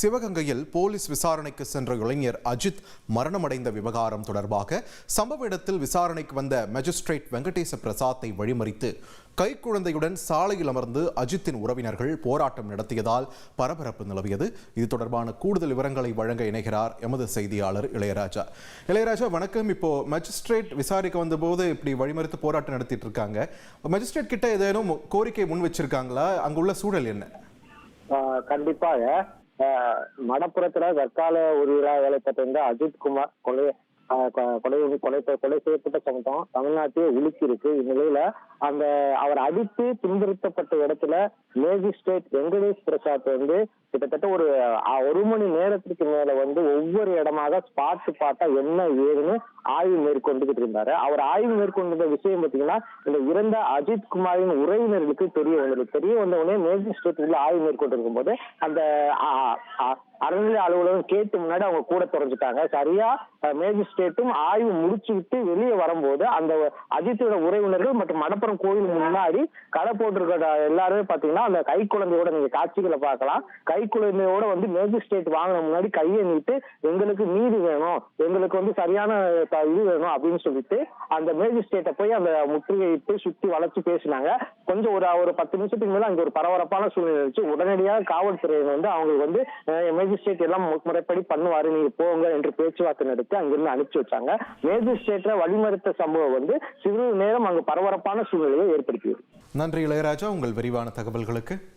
சிவகங்கையில் போலீஸ் விசாரணைக்கு சென்ற இளைஞர் அஜித் மரணமடைந்த விவகாரம் தொடர்பாக சம்பவ இடத்தில் விசாரணைக்கு வந்த மேஜிஸ்ட்ரேட் வெங்கடேச பிரசாத்தை வழிமறித்து கைக்குழந்தையுடன் சாலையில் அமர்ந்து அஜித்தின் உறவினர்கள் போராட்டம் நடத்தியதால் பரபரப்பு நிலவியது. இது தொடர்பான கூடுதல் விவரங்களை வழங்க இணைகிறார் எமது செய்தியாளர் இளையராஜா. இளையராஜா வணக்கம். இப்போ மேஜிஸ்ட்ரேட் விசாரிக்க வந்தபோது இப்படி வழிமறித்து போராட்டம் நடத்திட்டு இருக்காங்க. மேஜிஸ்ட்ரேட் கிட்ட ஏதேனும் கோரிக்கை முன் வச்சிருக்காங்களா? அங்குள்ள சூழல் என்ன? கண்டிப்பாக. மடப்புறத்துல தற்கால உரிமையா வேலை பார்த்திருந்த அஜித் குமார் கொலை கொலை கொலை கொலை செய்யப்பட்ட சம்பவம் தமிழ்நாட்டையே உலுக்கி இருக்கு இந்நிலையில அந்த அவர் அடித்து துன்புறுத்தப்பட்ட இடத்துல மேஜிஸ்ட்ரேட் வெங்கடேஷ் பிரசாத் வந்து கிட்டத்தட்ட ஒரு ஒரு மணி நேரத்துக்கு மேல வந்து ஒவ்வொரு இடமாக ஸ்பாட் பார்த்தா என்ன ஏதுன்னு ஆய்வு மேற்கொண்டுகிட்டு இருந்தாரு. அவர் ஆய்வு மேற்கொண்டிருந்த விஷயம் பாத்தீங்கன்னா இந்த இறந்த அஜித் குமாரின் உறவினர்களுக்கு தெரிய வந்தது. தெரிய வந்த உடனே மேஜிஸ்ட்ரேட் உள்ள ஆய்வு மேற்கொண்டிருக்கும் போது அந்த ஆ- அறநிலை அலுவலகம் கேட்டு முன்னாடி அவங்க கூட தொடர்ந்துட்டாங்க. சரியா? மேஜிஸ்ட்ரேட்டும் ஆய்வு முடிச்சு விட்டு வெளியே வரும்போது அந்த அஜித்தோட உறவினர்கள் மற்றும் மடப்புறம் கோயில் முன்னாடி கடை போட்டிருக்க எல்லாருமே பாத்தீங்கன்னா அந்த கை குழந்தையோட நீங்க காட்சிகளை பார்க்கலாம். கை குழந்தையோட வந்து மேஜிஸ்ட்ரேட் வாங்கின முன்னாடி கையை நீட்டு எங்களுக்கு நீதி வேணும் எங்களுக்கு வந்து சரியான இது வேணும் அப்படின்னு சொல்லிட்டு அந்த மேஜிஸ்ட்ரேட்டை போய் அந்த முற்றுகையிட்டு சுத்தி வளைச்சு பேசினாங்க. கொஞ்சம் ஒரு ஒரு பத்து நிமிஷத்துக்கு மேல அங்க ஒரு பரபரப்பான சூழ்நிலை இருந்துச்சு. உடனடியாக காவல்துறையினர் வந்து அவங்களுக்கு வந்து மேஜிஸ்ட்ரேட் எல்லாம் முறைப்படி பண்ணுவாரு நீங்க போங்க என்று பேச்சுவார்த்தை நடத்தி அங்கிருந்து அனுப்பிச்சு வச்சாங்க. மேஜிஸ்ட்ரேட்டை வழிமறுத்த சம்பவம் வந்து சிறிது நேரம் அங்கு பரபரப்பான சூழ்நிலையை ஏற்படுத்தியது. நன்றி இளையராஜா. உங்கள் விரிவான தகவல்களுக்கு